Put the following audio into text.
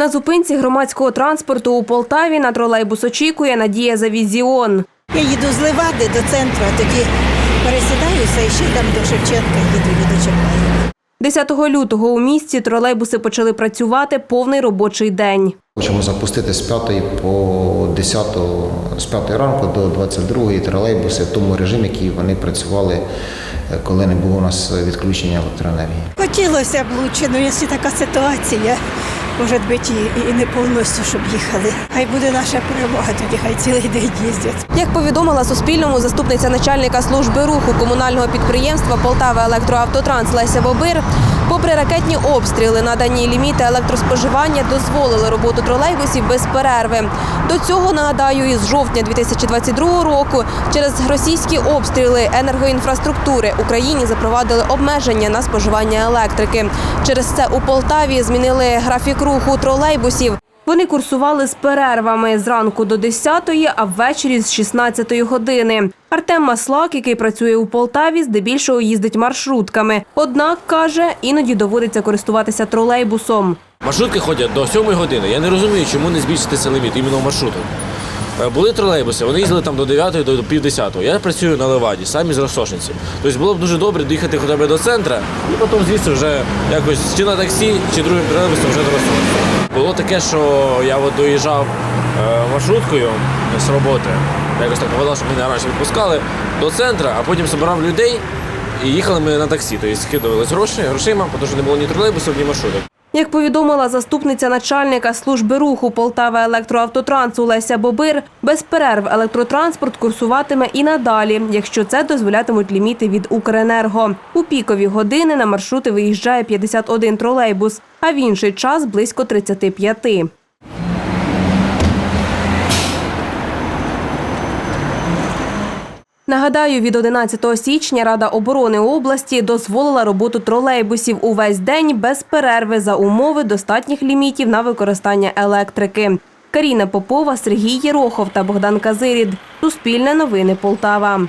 На зупинці громадського транспорту у Полтаві на тролейбус очікує Надія Завізіон. Я їду з Левади до центру, а тоді пересідаюся і ще там до Шевченка їду, їду чекаю. 10 лютого у місті тролейбуси почали працювати повний робочий день. Хочемо запустити з 5 по 10, з 5 ранку до 22 тролейбуси в тому режимі, який вони працювали, е, коли не було у нас відключення електроенергії. Хотілося б лучше, але якщо така ситуація, може бути і, не повністю, щоб їхали. Хай буде наша перемога, тоді хай цілий день їздять. Як повідомила Суспільному заступниця начальника служби руху комунального підприємства Полтава Електроавтотранс Леся Бобир, попри ракетні обстріли, надані ліміти електроспоживання дозволили роботу тролейбусів без перерви. До цього нагадаю, із жовтня 2022 року через російські обстріли енергоінфраструктури Україні запровадили обмеження на споживання електрики. Через це у Полтаві змінили графік руху тролейбусів. Вони курсували з перервами зранку до 10-ї, а ввечері з 16-ї години. Артем Маслак, який працює у Полтаві, здебільшого їздить маршрутками. Однак каже, іноді доводиться користуватися тролейбусом. Маршрутки ходять до 7 години. Я не розумію, чому не збільшитися ліміт іменно в маршрутах. Е, Були тролейбуси, вони їздили там до 9 до пів 10. Я працюю на Леваді, самі з Росошниці. Тобто було б дуже добре доїхати хоча б до центру, і потім звідси вже якось чи на таксі, чи другим тролейбусом вже до Росошниці. Було таке, що я от доїжджав е, маршруткою з роботи. Якось так повело, що мене раніше відпускали до центру, а потім збирав людей і їхали ми на таксі. Тобто скидувались гроші, грошима, тому що не було ні тролейбусів, ні маршруток. Як повідомила заступниця начальника служби руху Полтава електроавтотрансу Леся Бобир, без перерв електротранспорт курсуватиме і надалі, якщо це дозволятимуть ліміти від Укренерго. У пікові години на маршрути виїжджає 51 тролейбус, а в інший час близько 35. Нагадаю, від 11 січня Рада оборони області дозволила роботу тролейбусів увесь день без перерви за умови достатніх лімітів на використання електрики. Каріна Попова, Сергій Єрохов та Богдан Казирід. Суспільне новини Полтава.